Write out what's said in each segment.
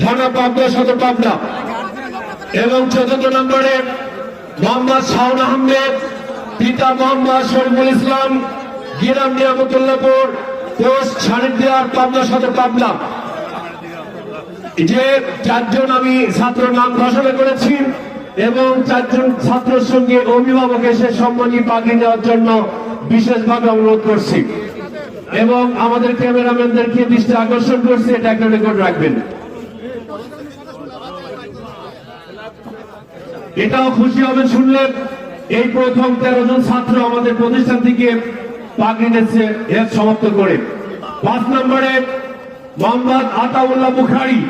থানা পাবনা সদর পাবনা। এবং চতুর্থ নম্বরে মোহাম্মদ শাহুন আহমেদ, পিতা মোহাম্মদ শরীফুল ইসলাম, গিরাম নিয়ামতুল্লাহপুর, পোস্ট সানিধ্যার পাবনা সদর পাবনা। যে চারজন আমি ছাত্র নাম ঘোষণা করেছি এবং চারজন ছাত্রের সঙ্গে অভিভাবক এসে সম্মানী পাখি দেওয়ার জন্য বিশেষভাবে অনুরোধ করছি। এবং আমাদের ক্যামেরাম্যানদেরকে দৃষ্টি আকর্ষণ করছি, এটা একটা রেকর্ড রাখবেন। এটাও খুশি হবে শুনলে। এই প্রথম তেরো জন ছাত্র আমাদের প্রতিষ্ঠান থেকে পাগড়ি নিচ্ছে এর সমাপ্ত করে। পাঁচ নম্বরে মোহাম্মদ আতাউল্লাহ বুখারি।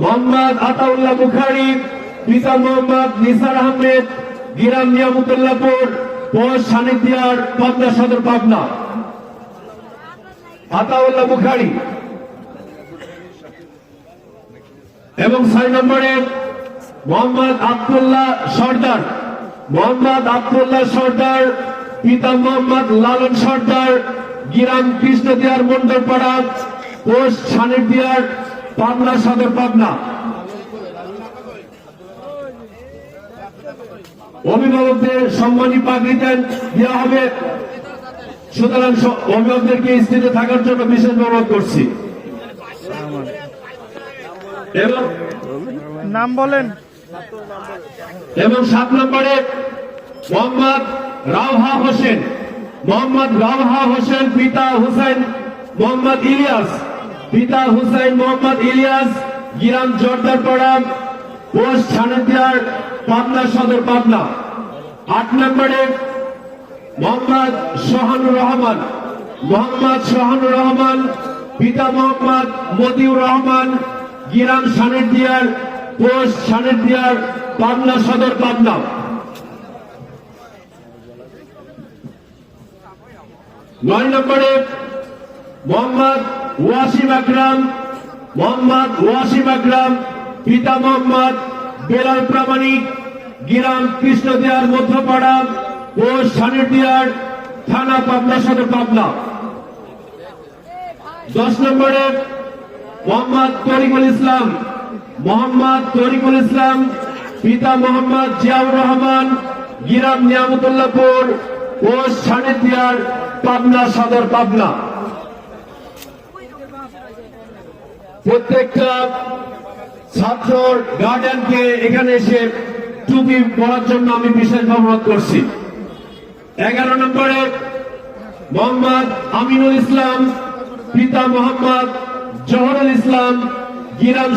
মোহাম্মদ আতাউল্লাহ বুখারি, পিতা মোহাম্মদ নিসার আহমেদ, গিরাম নিয়ামতুল্লাহপুর পোস্ট সানিদিয়ার পাবনা সদর পাবনা। আতাউল্লাহ বুখারি। এবং ছয় নম্বরে মোহাম্মদ আব্দুল্লাহ সর্দার। মোহাম্মদ আব্দুল্লাহ সর্দার পিতা মোহাম্মদ লালন সর্দার গিরাম কৃষ্ণদিয়ার মন্ডলপাড়া পোস্ট সানির দিয়ার পাবনা সদর পাবনা। অভিভাবকদের সম্মানী পাগড়ি দেন দেওয়া হবে। সুতরাং অভিভাবকদেরকে স্থিতি থাকার জন্য বিশেষ অনুরোধ করছি। এবং নাম বলেন। এবং সাত নম্বরে মোহাম্মদ রাওহা হোসেন, মোহাম্মদ রাওহা হোসেন পিতা হুসাইন মোহাম্মদ ইলিয়াস, পিতা হুসাইন মোহাম্মদ ইলিয়াস, গিরাম জর্দারপাড়া পোস্ট ছানেদিয়ার পাবনা সদর পাবনা। আট নম্বরে মোহাম্মদ সোহানুর রহমান, মোহাম্মদ সোহানুর রহমান, পিতা মোহাম্মদ মতিউর রহমান, গিরাম সানেদিয়ার পোস্ট সানেদিয়ার পাবনা সদর পাবনা। নয় নম্বরে মোহাম্মদ ওয়াসিম আকরাম, মোহাম্মদ ওয়াসিম আকরাম, পিতা মোহাম্মদ বেলাল প্রামাণিক, গিরাম কৃষ্ণদিয়ার মধ্যপাড়া ও সানিদিয়ার থানা পাবনা সদর পাবনা। দশ নম্বরে মোহাম্মদ তরিকুল ইসলাম মোহাম্মদ তরিকুল ইসলাম, পিতা মোহাম্মদ জিয়াউর রহমান, গিরাম নিয়ামতুল্লাহপুর ও সানিদিয়ার পাবনা সদর পাবনা। প্রত্যেকটা ছাত্র গার্ডিয়ানকে এখানে এসে টুপি পড়ার জন্য আমি বিশেষ অনুরোধ করছি। এগারো নম্বরে মোহাম্মদ আমিনুল ইসলাম, পিতা মোহাম্মদ জহরুল ইসলাম, গিরাম